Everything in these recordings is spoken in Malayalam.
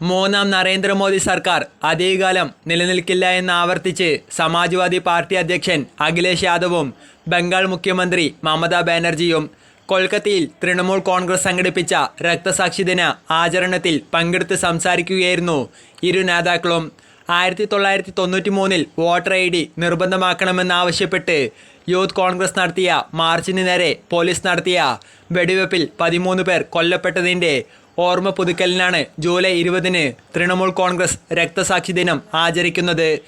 മൂന്നാം നരേന്ദ്രമോദി സർക്കാർ അധികകാലം നിലനിൽക്കില്ല എന്ന് ആവർത്തിച്ച് സമാജ്വാദി പാർട്ടി അധ്യക്ഷൻ അഖിലേഷ് യാദവും ബംഗാൾ മുഖ്യമന്ത്രി മമതാ ബാനർജിയും കൊൽക്കത്തയിൽ തൃണമൂൽ കോൺഗ്രസ് സംഘടിപ്പിച്ച രക്തസാക്ഷി ദിന ആചരണത്തിൽ പങ്കെടുത്ത് സംസാരിക്കുകയായിരുന്നു ഇരു നേതാക്കളും. ആയിരത്തി തൊള്ളായിരത്തി തൊണ്ണൂറ്റി മൂന്നിൽ വോട്ടർ ഐ ഡി നിർബന്ധമാക്കണമെന്നാവശ്യപ്പെട്ട് യൂത്ത് കോൺഗ്രസ് നടത്തിയ മാർച്ചിന് നേരെ പോലീസ് നടത്തിയ വെടിവെപ്പിൽ പതിമൂന്ന് പേർ കൊല്ലപ്പെട്ടതിന്റെ ഓർമ്മ പുതുക്കലിനാണ് ജൂലൈ ഇരുപതിന് തൃണമൂൽ കോൺഗ്രസ് രക്തസാക്ഷി ദിനം ആചരിക്കുന്നത്.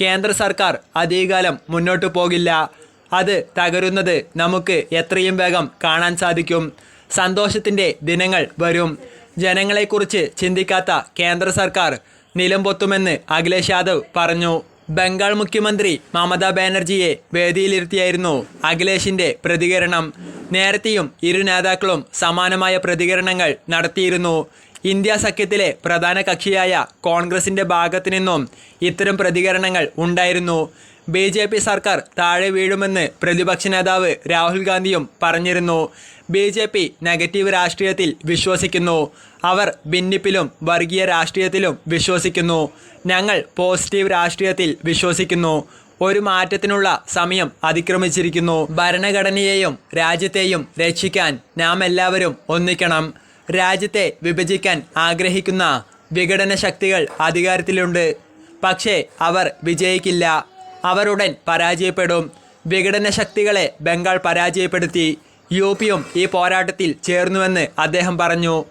കേന്ദ്ര സർക്കാർ അധികകാലം മുന്നോട്ടു പോകില്ല. അത് തകരുന്നത് നമുക്ക് എത്രയും വേഗം കാണാൻ സാധിക്കും. സന്തോഷത്തിന്റെ ദിനങ്ങൾ വരും. ജനങ്ങളെക്കുറിച്ച് ചിന്തിക്കാത്ത കേന്ദ്ര സർക്കാർ നിലംപൊത്തുമെന്ന് അഖിലേഷ് യാദവ് പറഞ്ഞു. ബംഗാൾ മുഖ്യമന്ത്രി മമതാ ബാനർജിയെ വേദിയിലിരുത്തിയായിരുന്നു അഖിലേഷിന്റെ പ്രതികരണം. നേരത്തെയും ഇരു നേതാക്കളും സമാനമായ പ്രതികരണങ്ങൾ നടത്തിയിരുന്നു. ഇന്ത്യ സഖ്യത്തിലെ പ്രധാന കക്ഷിയായ കോൺഗ്രസിന്റെ ഭാഗത്തു നിന്നും ഇത്തരം പ്രതികരണങ്ങൾ ഉണ്ടായിരുന്നു. ബി ജെ പി സർക്കാർ താഴെ വീഴുമെന്ന് പ്രതിപക്ഷ നേതാവ് രാഹുൽ ഗാന്ധിയും പറഞ്ഞിരുന്നു. ബി ജെ പി നെഗറ്റീവ് രാഷ്ട്രീയത്തിൽ വിശ്വസിക്കുന്നു. അവർ ഭിന്നിപ്പിലും വർഗീയ രാഷ്ട്രീയത്തിലും വിശ്വസിക്കുന്നു. ഞങ്ങൾ പോസിറ്റീവ് രാഷ്ട്രീയത്തിൽ വിശ്വസിക്കുന്നു. ഒരു മാറ്റത്തിനുള്ള സമയം അതിക്രമിച്ചിരിക്കുന്നു. ഭരണഘടനയെയും രാജ്യത്തെയും രക്ഷിക്കാൻ നാം എല്ലാവരും ഒന്നിക്കണം. രാജ്യത്തെ വിഭജിക്കാൻ ആഗ്രഹിക്കുന്ന വിഘടന ശക്തികൾ അധികാരത്തിലുണ്ട്. പക്ഷേ അവർ വിജയിക്കില്ല. അവരുടൻ പരാജയപ്പെടും. വിഘടന ശക്തികളെ ബംഗാൾ പരാജയപ്പെടുത്തി. യു പിയും ഈ പോരാട്ടത്തിൽ ചേർന്നുവെന്ന് അദ്ദേഹം പറഞ്ഞു.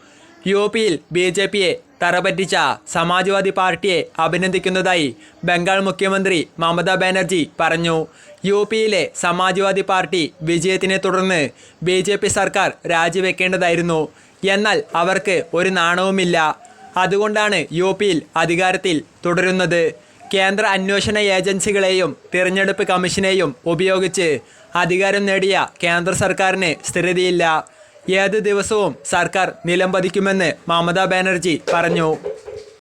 യു പിയിൽ ബി ജെ പിയെ തറപറ്റിച്ച സമാജ്വാദി പാർട്ടിയെ അഭിനന്ദിക്കുന്നതായി ബംഗാൾ മുഖ്യമന്ത്രി മമതാ ബാനർജി പറഞ്ഞു. യു പിയിലെ സമാജ്വാദി പാർട്ടി വിജയത്തിനെ തുടർന്ന് ബി ജെ പി സർക്കാർ രാജിവെക്കേണ്ടതായിരുന്നു. എന്നാൽ അവർക്ക് ഒരു നാണവുമില്ല. അതുകൊണ്ടാണ് യു പിയിൽ അധികാരത്തിൽ തുടരുന്നത്. കേന്ദ്ര അന്വേഷണ ഏജൻസികളെയും തിരഞ്ഞെടുപ്പ് കമ്മീഷനെയും ഉപയോഗിച്ച് അധികാരം നേടിയ കേന്ദ്ര സർക്കാരിന് സ്ഥിരതയില്ല. ഏത് ദിവസവും സർക്കാർ നിലംപതിക്കുമെന്ന് മമതാ ബാനർജി പറഞ്ഞു.